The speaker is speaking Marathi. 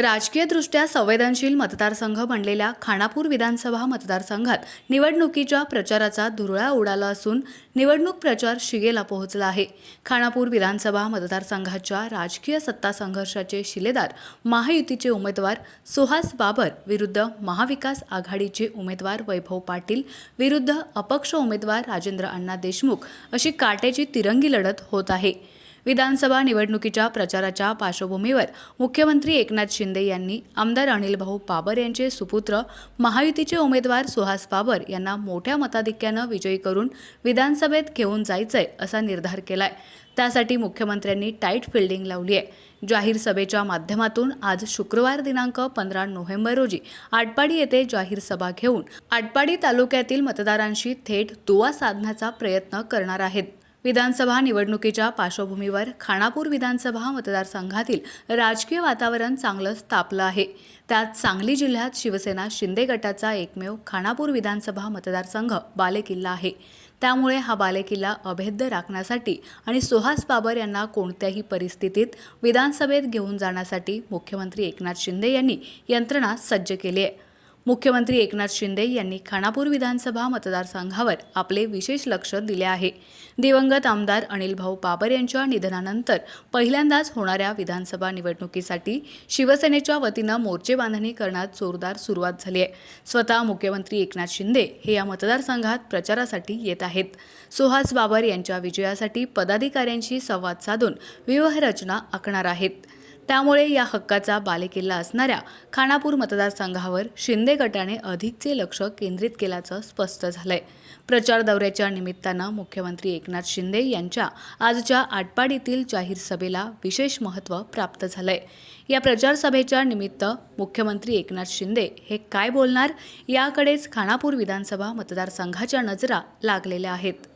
राजकीयदृष्ट्या संवेदनशील मतदारसंघ बनलेल्या खानापूर विधानसभा मतदारसंघात निवडणुकीच्या प्रचाराचा धुरळा उडाला असून निवडणूक प्रचार शिगेला पोहोचला आहे. खानापूर विधानसभा मतदारसंघाच्या राजकीय सत्ता संघर्षाचे शिलेदार महायुतीचे उमेदवार सुहास बाबर विरुद्ध महाविकास आघाडीचे उमेदवार वैभव पाटील विरुद्ध अपक्ष उमेदवार राजेंद्र अण्णा देशमुख अशी काटेची तिरंगी लढत होत आहे. विधानसभा निवडणुकीच्या प्रचाराच्या पार्श्वभूमीवर मुख्यमंत्री एकनाथ शिंदे यांनी आमदार अनिल भाऊ बाबर यांचे सुपुत्र महायुतीचे उमेदवार सुहास बाबर यांना मोठ्या मताधिक्यानं विजयी करून विधानसभेत घेऊन जायचंय असा निर्धार केलाय. त्यासाठी मुख्यमंत्र्यांनी टाईट फिल्डिंग लावली आहे. जाहीर सभेच्या माध्यमातून आज शुक्रवार दिनांक पंधरा नोव्हेंबर रोजी आटपाडी येथे जाहीर सभा घेऊन आटपाडी तालुक्यातील मतदारांशी थेट दुवा साधण्याचा प्रयत्न करणार आहेत. विधानसभा निवडणुकीच्या पार्श्वभूमीवर खानापूर विधानसभा मतदारसंघातील राजकीय वातावरण चांगलंच तापलं आहे. त्यात सांगली जिल्ह्यात शिवसेना शिंदे गटाचा एकमेव खानापूर विधानसभा मतदारसंघ बालेकिल्ला आहे. त्यामुळे हा बालेकिल्ला अभेद्य राखण्यासाठी आणि सुहास बाबर यांना कोणत्याही परिस्थितीत विधानसभेत घेऊन जाण्यासाठी मुख्यमंत्री एकनाथ शिंदे यांनी यंत्रणा सज्ज केली आहे. मुख्यमंत्री एकनाथ शिंदे यांनी खानापूर विधानसभा मतदारसंघावर आपले विशेष लक्ष दिले आहे. दिवंगत आमदार अनिल भाऊ बाबर यांच्या निधनानंतर पहिल्यांदाच होणाऱ्या विधानसभा निवडणुकीसाठी शिवसेनेच्या वतीनं मोर्चे बांधणी करण्यात जोरदार सुरुवात झाली आहे. स्वतः मुख्यमंत्री एकनाथ शिंदे हे या मतदारसंघात प्रचारासाठी येत आहेत. सुहास बाबर यांच्या विजयासाठी पदाधिकाऱ्यांशी संवाद साधून व्यूहरचना आखणार आहेत. त्यामुळे या हक्काचा बालेकिल्ला असणाऱ्या खानापूर मतदारसंघावर शिंदे गटाने अधिकचे लक्ष केंद्रित केल्याचं स्पष्ट झालंय. प्रचार दौऱ्याच्या निमित्तानं मुख्यमंत्री एकनाथ शिंदे यांच्या आजच्या आटपाडीतील जाहीर सभेला विशेष महत्त्व प्राप्त झालंय. या प्रचार सभेच्या निमित्त मुख्यमंत्री एकनाथ शिंदे हे काय बोलणार याकडेच खानापूर विधानसभा मतदारसंघाच्या नजरा लागलेल्या आहेत.